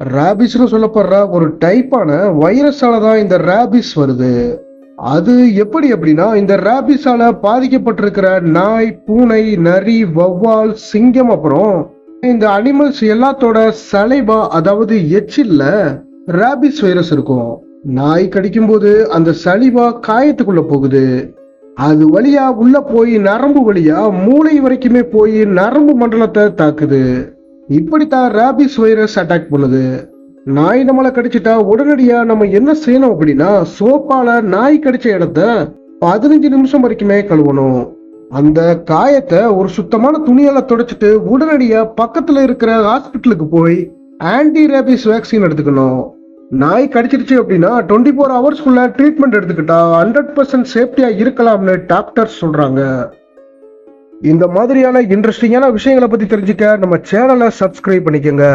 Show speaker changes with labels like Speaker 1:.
Speaker 1: ரேபிஸ்னு சொல்லப்படுற ஒரு டைப்பான வைரஸால தான் இந்த ரேபிஸ் வருது. அது எப்படி அப்படின்னா இந்த ரேபிஸால பாதிக்கப்பட்டிருக்கிற நாய் பூனை நரி வௌவால் சிங்கம் அப்புறம் இந்த அனிமல்ஸ் எல்லாத்தோட சலைபா அதாவது எச்சில்ல ரேபிஸ் வைரஸ் இருக்கும். நாய் கடிக்கும் போது அந்த சலிவா காயத்துக்குள்ள போகுது. அது வழியா உள்ள போய் நரம்பு வழியா மூளை வரைக்குமே போய் நரம்பு மண்டலத்தை தாக்குது. இப்படித்தான் ரேபிஸ் வைரஸ் அட்டாக் பண்ணுது. நாய் நம்மளை கடிச்சிட்டா உடனடியா நம்ம என்ன செய்யணும் அப்படின்னா சோப்பால நாய் கடிச்ச இடத்த பதினஞ்சு நிமிஷம் வரைக்குமே கழுவணும். அந்த காயத்தை ஒரு சுத்தமான துணியால துடைச்சிட்டு உடனடியா பக்கத்துல இருக்கிற ஹாஸ்பிட்டலுக்கு போய் ஆன்டி ரேபிஸ் வேக்சின் எடுத்துக்கணும். நாய் கடிச்சிருச்சு அப்படின்னா டுவெண்ட்டி ஃபோர் ஹவர்ஸ்க்குள்ள ட்ரீட்மெண்ட் எடுத்துக்கிட்டா ஹண்ட்ரட் பர்சன்ட் சேஃப்டியா இருக்கலாம்னு டாக்டர் சொல்றாங்க. இந்த மாதிரியான இன்ட்ரெஸ்டிங்கான விஷயங்களை பத்தி தெரிஞ்சுக்க நம்ம சேனலை சப்ஸ்கிரைப் பண்ணிக்கோங்க.